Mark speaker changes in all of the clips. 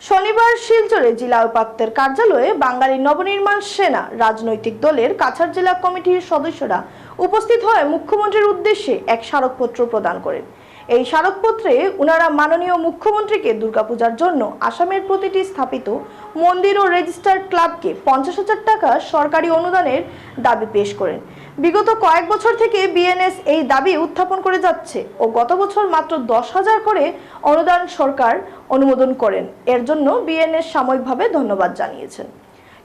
Speaker 1: শনিবার শিলচরে জেলা উপাত্তের কার্যালয়ে বাঙালি নবনির্মাণ সেনা রাজনৈতিক দলের কাছাড় জেলা কমিটির সদস্যরা উপস্থিত হয়ে মুখ্যমন্ত্রীর উদ্দেশ্যে এক স্মারকপত্র প্রদান করেন। এই স্মারকপত্রে উনারা মাননীয় মুখ্যমন্ত্রীকে দুর্গাপূজার জন্য আসামের প্রতিটি স্থাপিত মন্দির ও রেজিস্টার্ড ক্লাবকে পঞ্চাশ হাজার টাকা সরকারি অনুদানের দাবি পেশ করেন। বিগত কয়েক বছর থেকে বিএনএস এই দাবি উত্থাপন করে যাচ্ছে ও গত বছর মাত্র দশ হাজার করে অনুদান সরকার অনুমোদন করেন। এর জন্য বিএনএস সাময়িকভাবে ধন্যবাদ জানিয়েছেন।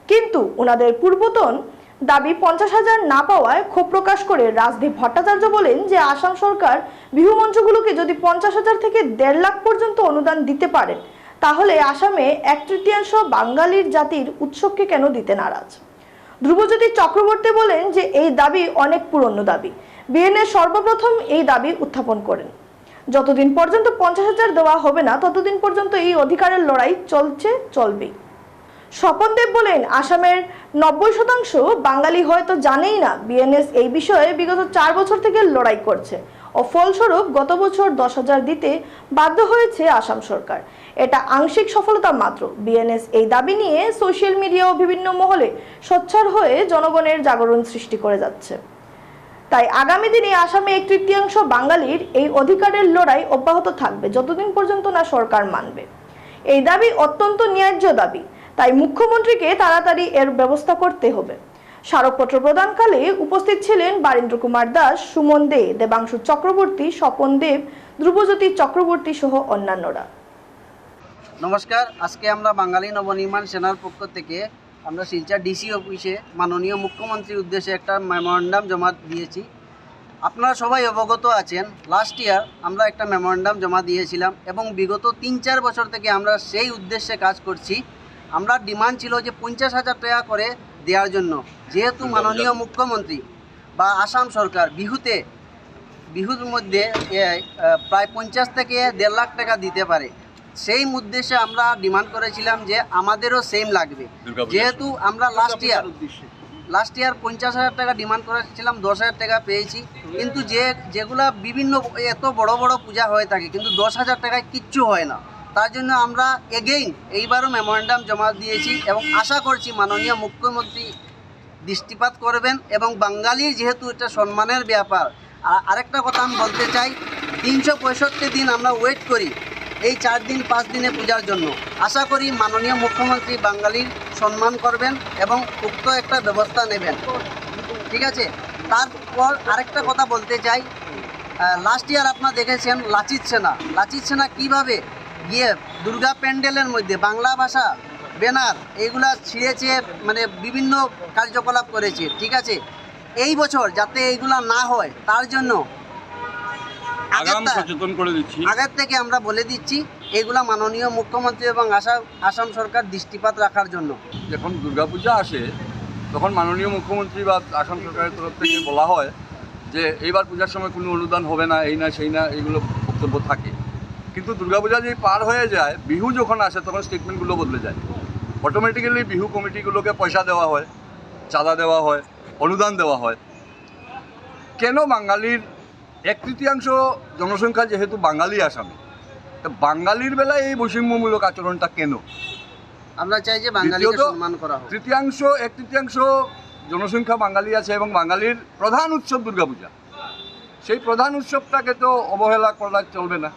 Speaker 1: কিন্তু ওনাদের পূর্বতন দাবি পঞ্চাশ হাজার না পাওয়ায় ক্ষোভ প্রকাশ করে রাজদীপ ভট্টাচার্য বলেন যে আসাম সরকার বিহু মঞ্চগুলোকে যদি পঞ্চাশ হাজার থেকে দেড় লাখ পর্যন্ত অনুদান দিতে পারেন তাহলে আসামে এক তৃতীয়াংশ বাঙালির জাতির উৎসবকে কেন দিতে নারাজ? ধ্রুবজ্যোতি চক্রবর্তী বলেন যে এই দাবি অনেক পুরনো দাবি। বিএনএ সর্বপ্রথম এই দাবি উত্থাপন করেন। যতদিন পর্যন্ত পঞ্চাশ হাজার দেওয়া হবে না, ততদিন পর্যন্ত এই অধিকারের লড়াই চলছে, চলবেই। স্বপন দেব বলেন, আসামের নব্বই শতাংশ বাঙালি হয়তো জানেই না বিএনএস এই বিষয়ে বিগত চার বছর থেকে লড়াই করছে। ও ফলস্বরূপ গত বছর দশ হাজার দিতে বাধ্য হয়েছে আসাম সরকার। এটা আংশিক সফলতা মাত্র। বিএনএস এই দাবি নিয়ে সোশ্যাল মিডিয়া ও বিভিন্ন মহলে সোচ্চার হয়ে জনগণের জাগরণ সৃষ্টি করে যাচ্ছে। তাই আগামী দিনে আসামে এক তৃতীয়াংশ বাঙালির এই অধিকারের লড়াই অব্যাহত থাকবে, যতদিন পর্যন্ত না সরকার মানবে। এই দাবি অত্যন্ত ন্যায্য দাবি। তাই মুখ্যমন্ত্রীকে তাড়াতাড়ি এর ব্যবস্থা করতে হবে। স্মারকপত্র প্রদানকালে উপস্থিত ছিলেন বারীন্দ্র কুমার দাস, সুমন দে, দেবাংশু চক্রবর্তী, স্বপন দেব, ধ্রুবজ্যোতি চক্রবর্তী সহ অন্যান্যরা।
Speaker 2: নমস্কার, আজকে আমরা বাঙালি নবনির্মাণ সেনার পক্ষ থেকে আমরা শিলচর ডিসি অফিসে মাননীয় মুখ্যমন্ত্রীর উদ্দেশ্যে একটা মেমোরেন্ডাম জমা দিয়েছি। আপনারা সবাই অবগত আছেন লাস্ট ইয়ার আমরা একটা মেমোরেন্ডাম জমা দিয়েছিলাম এবং বিগত তিন চার বছর থেকে আমরা সেই উদ্দেশ্যে কাজ করছি। আমরা ডিমান্ড ছিল যে পঞ্চাশ হাজার টাকা করে দেওয়ার জন্য। যেহেতু মাননীয় মুখ্যমন্ত্রী বা আসাম সরকার বিহুতে বিহুর মধ্যে প্রায় পঞ্চাশ থেকে দেড় লাখ টাকা দিতে পারে। সেই উদ্দেশ্যে আমরা ডিমান্ড করেছিলাম যে আমাদেরও সেম লাগবে। যেহেতু আমরা লাস্ট ইয়ার লাস্ট ইয়ার পঞ্চাশ হাজার টাকা ডিমান্ড করেছিলাম দশ হাজার টাকা পেয়েছি। কিন্তু যে যেগুলা বিভিন্ন এত বড় বড় পূজা হয়ে থাকে কিন্তু দশ হাজার টাকায় কিচ্ছু হয় না। তার জন্য আমরা এগেইন এইবারও মেমোরেন্ডাম জমা দিয়েছি এবং আশা করছি মাননীয় মুখ্যমন্ত্রী দৃষ্টিপাত করবেন এবং বাঙালির যেহেতু এটা সম্মানের ব্যাপার আর আরেকটা কথা আমি বলতে চাই, তিনশো পঁয়ষট্টি দিন আমরা ওয়েট করি এই চার দিন, পাঁচ দিনে পূজার জন্য। আশা করি মাননীয় মুখ্যমন্ত্রী বাঙালির সম্মান করবেন এবং উক্ত একটা ব্যবস্থা নেবেন। ঠিক আছে? তারপর আরেকটা কথা বলতে চাই লাস্ট ইয়ার আপনারা দেখেছেন লাচিত সেনা। লাচিত সেনা কীভাবে গিয়ে দুর্গা প্যান্ডেলের মধ্যে বাংলা ভাষা ব্যানার এইগুলা ছিঁড়েছে মানে বিভিন্ন কার্যকলাপ করেছে ঠিক আছে? এই বছর যাতে এইগুলা না হয় তার জন্য আগের
Speaker 3: আগাম
Speaker 2: তা-
Speaker 3: সচেতন করে দিচ্ছি।
Speaker 2: আগের থেকে আমরা বলে দিচ্ছি এইগুলা মাননীয় মুখ্যমন্ত্রী এবং আসাম আসাম সরকার দৃষ্টিপাত রাখার জন্য।
Speaker 3: যখন দুর্গাপূজা আসে তখন মাননীয় মুখ্যমন্ত্রী বা আসাম সরকারের তরফ থেকে বলা হয় যে এইবার পূজার সময় কোনো অনুদান হবে না এই না সেই না এইগুলো বক্তব্য থাকে। কিন্তু দুর্গাপূজা যে পার হয়ে যায় বিহু যখন আসে তখন স্টেটমেন্টগুলো বদলে যায়। অটোমেটিক্যালি বিহু কমিটিগুলোকে পয়সা দেওয়া হয় চাঁদা দেওয়া হয় অনুদান দেওয়া হয়। কেন বাঙালির এক তৃতীয়াংশ জনসংখ্যা যেহেতু বাঙালি আসামে তা বাঙালির বেলায় এই বৈষম্যমূলক আচরণটা কেন?
Speaker 2: আমরা চাই যে বাঙালিকে সম্মান করা হোক।
Speaker 3: তৃতীয়াংশ এক তৃতীয়াংশ জনসংখ্যা বাঙালি আছে এবং বাঙালির প্রধান উৎসব দুর্গাপূজা। সেই প্রধান উৎসবটাকে তো অবহেলা করা চলবে না।